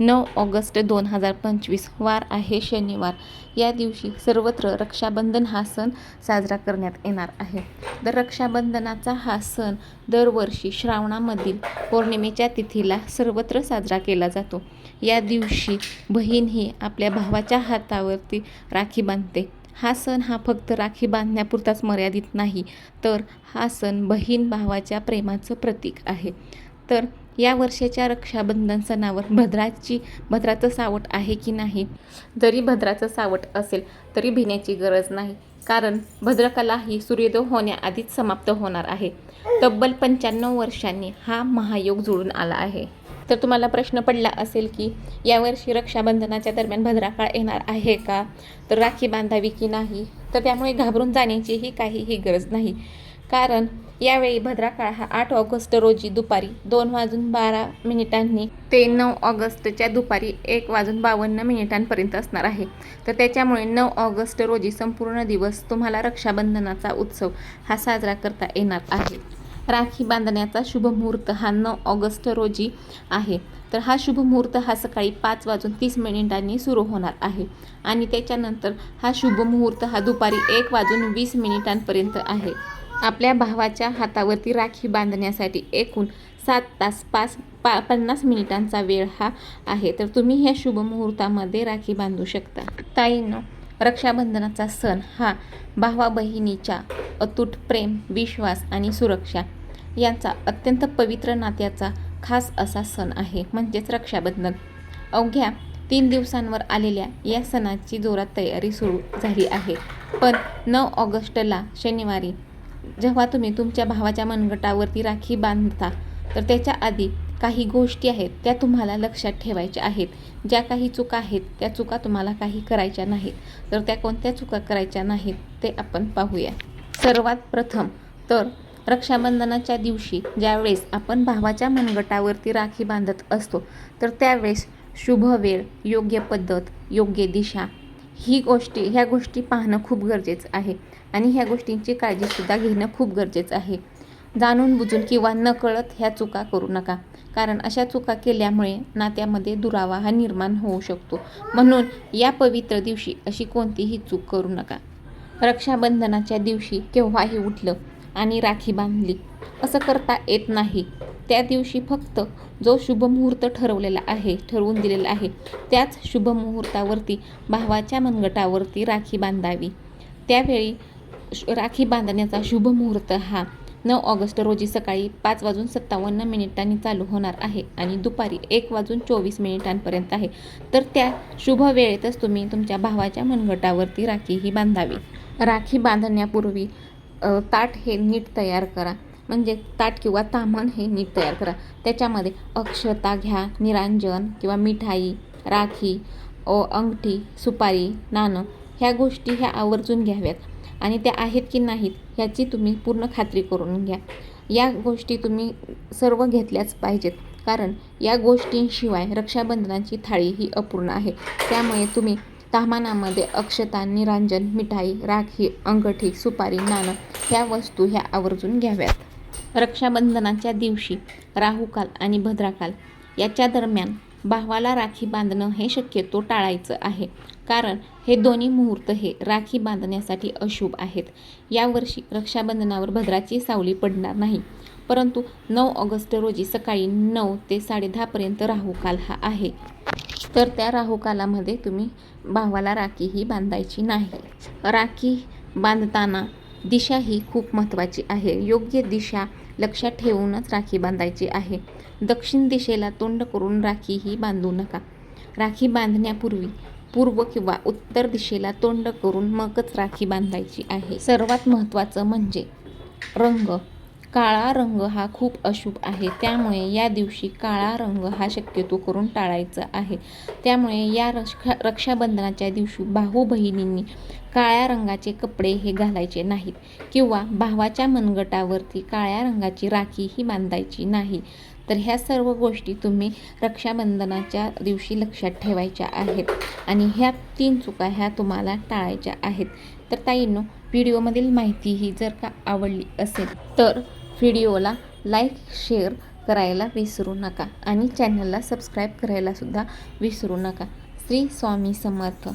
नऊ ऑगस्ट दोन हजार पंचवीस वार आहे शनिवार. या दिवशी सर्वत्र रक्षाबंधन हा सण साजरा करण्यात येणार आहे. तर रक्षाबंधनाचा हा सण दरवर्षी श्रावणामधील पौर्णिमेच्या तिथीला सर्वत्र साजरा केला जातो. या दिवशी बहीण ही आपल्या भावाच्या हातावरती राखी बांधते. हा सण हा फक्त राखी बांधण्यापुरताच मर्यादित नाही तर हा सण बहीण भावाच्या प्रेमाचं प्रतीक आहे. तर या वर्षाच्या रक्षाबंधन सणावर भद्राची भद्राचं सावट आहे की नाही? जरी भद्राचं सावट असेल तरी भिण्याची गरज नाही. कारण भद्रकला ही सूर्योदय होण्याआधीच समाप्त होणार आहे. तब्बल पंच्याण्णव वर्षांनी हा महायोग जुळून आला आहे. तर तुम्हाला प्रश्न पडला असेल की यावर्षी रक्षाबंधनाच्या दरम्यान भद्राकाळ येणार आहे का? तर राखी बांधावी की नाही? तर त्यामुळे घाबरून जाण्याचीही काहीही गरज नाही. कारण यावेळी भद्राकाळ हा आठ ऑगस्ट रोजी दुपारी दोन वाजून बारा मिनिटांनी ते नऊ ऑगस्टच्या दुपारी एक वाजून बावन्न मिनिटांपर्यंत असणार आहे. तर त्याच्यामुळे नऊ ऑगस्ट रोजी संपूर्ण दिवस तुम्हाला रक्षाबंधनाचा उत्सव हा साजरा करता येणार आहे. राखी बांधण्याचा शुभ मुहूर्त हा नऊ ऑगस्ट रोजी आहे. तर हा शुभ मुहूर्त हा सकाळी पाच वाजून तीस मिनिटांनी सुरू होणार आहे. आणि त्याच्यानंतर हा शुभ मुहूर्त हा दुपारी एक वाजून वीस मिनिटांपर्यंत आहे. आपल्या भावाच्या हातावरती राखी बांधण्यासाठी एकूण सात तास पाच पा पन्नास मिनिटांचा वेळ हा आहे. तर तुम्ही ह्या शुभ मुहूर्तामध्ये राखी बांधू शकता. ताईंनो रक्षाबंधनाचा सण हा भावा बहिणीच्या अतूट प्रेम विश्वास आणि सुरक्षा यांचा अत्यंत पवित्र नात्याचा खास असा सण आहे म्हणजेच रक्षाबंधन. अवघ्या तीन दिवसांवर आलेल्या या सणाची जोरात तयारी सुरू झाली आहे. पण नऊ ऑगस्टला शनिवारी जेव्हा तुम्ही तुमच्या भावाच्या मनगटावरती राखी बांधता तर त्याच्या आधी काही गोष्टी आहेत त्या तुम्हाला लक्षात ठेवायच्या आहेत. ज्या काही चुका आहेत त्या चुका तुम्हाला काही करायच्या नाहीत. तर त्या कोणत्या चुका करायच्या नाहीत ते आपण पाहूया. सर्वात प्रथम तर रक्षाबंधनाच्या दिवशी ज्यावेळेस आपण भावाच्या मनगटावरती राखी बांधत असतो तर त्यावेळेस शुभ वेळ योग्य पद्धत योग्य दिशा ही गोष्टी ह्या गोष्टी पाहणं खूप गरजेचं आहे. आणि ह्या गोष्टींची काळजीसुद्धा घेणं खूप गरजेचं आहे. जाणून बुजून किंवा नकळत ह्या चुका करू नका. कारण अशा चुका केल्यामुळे नात्यामध्ये दुरावा हा निर्माण होऊ शकतो. म्हणून या पवित्र दिवशी अशी कोणतीही चूक करू नका. रक्षाबंधनाच्या दिवशी केव्हाही उठलं आणि राखी बांधली असं करता येत नाही. त्या दिवशी फक्त जो शुभ मुहूर्त ठरवलेला आहे ठरवून दिलेला आहे त्याच शुभ मुहूर्तावरती भावाच्या मनगटावरती राखी बांधावी. त्यावेळी राखी बांधण्याचा शुभ मुहूर्त हा. नऊ ऑगस्ट रोजी सकाळी पाच वाजून सत्तावन्न मिनिटांनी चालू होणार आहे आणि दुपारी एक वाजून चोवीस मिनिटांपर्यंत आहे. तर त्या शुभ वेळेतच तुम्ही तुमच्या भावाच्या मनगटावरती राखी ही बांधावी. राखी बांधण्यापूर्वी ताट हे नीट तयार करा. म्हणजे ताट किंवा तामण हे नीट तयार करा. त्याच्यामध्ये अक्षता घ्या निरांजन किंवा मिठाई राखी ओ अंगठी सुपारी नाणं ह्या गोष्टी ह्या आवर्जून घ्याव्यात. आणि त्या आहेत की नाहीत ह्याची तुम्ही पूर्ण खात्री करून घ्या. या गोष्टी तुम्ही सर्व घेतल्याच पाहिजेत. कारण या गोष्टींशिवाय रक्षाबंधनाची थाळी ही अपूर्ण आहे. त्यामुळे तुम्ही ताहमानामध्ये अक्षता निरांजन मिठाई राखी अंगठी सुपारी नाणं ह्या वस्तू ह्या आवर्जून घ्याव्यात. रक्षाबंधनाच्या दिवशी राहुकाल आणि भद्राकाल याच्या दरम्यान भावाला राखी बांधणं हे शक्यतो टाळायचं आहे. कारण हे दोन्ही मुहूर्त हे राखी बांधण्यासाठी अशुभ आहेत. यावर्षी रक्षाबंधनावर भद्राची सावली पडणार नाही. परंतु नऊ ऑगस्ट रोजी सकाळी नऊ ते साडेदहापर्यंत राहुकाल हा आहे. तर त्या राहुकालामध्ये तुम्ही भावाला राखी ही बांधायची नाही. राखी बांधताना दिशा ही खूप महत्त्वाची आहे. योग्य दिशा लक्षात ठेवूनच राखी बांधायची आहे. दक्षिण दिशेला तोंड करून राखी ही बांधू नका. राखी बांधण्यापूर्वी पूर्व किंवा उत्तर दिशेला तोंड करून मगच राखी बांधायची आहे. सर्वात महत्त्वाचं म्हणजे रंग. काळा रंग हा खूप अशुभ आहे. त्यामुळे या दिवशी काळा रंग हा शक्यतो करून टाळायचा आहे. त्यामुळे या रक्षा रक्षाबंधनाच्या दिवशी भाऊ बहिणींनी काळ्या रंगाचे कपडे हे घालायचे नाहीत किंवा भावाच्या मनगटावरती काळ्या रंगाची राखी ही बांधायची नाही. तर ह्या सर्व गोष्टी तुम्ही रक्षाबंधनाच्या दिवशी लक्षात ठेवायच्या आहेत. आणि ह्या तीन चुका ह्या तुम्हाला टाळायच्या आहेत. तर ताईंनो व्हिडिओमधील माहिती ही जर का आवडली असेल तर व्हिडिओला लाईक शेअर करायला विसरू नका आणि चॅनलला सबस्क्राईब करायलासुद्धा विसरू नका. श्री स्वामी समर्थ.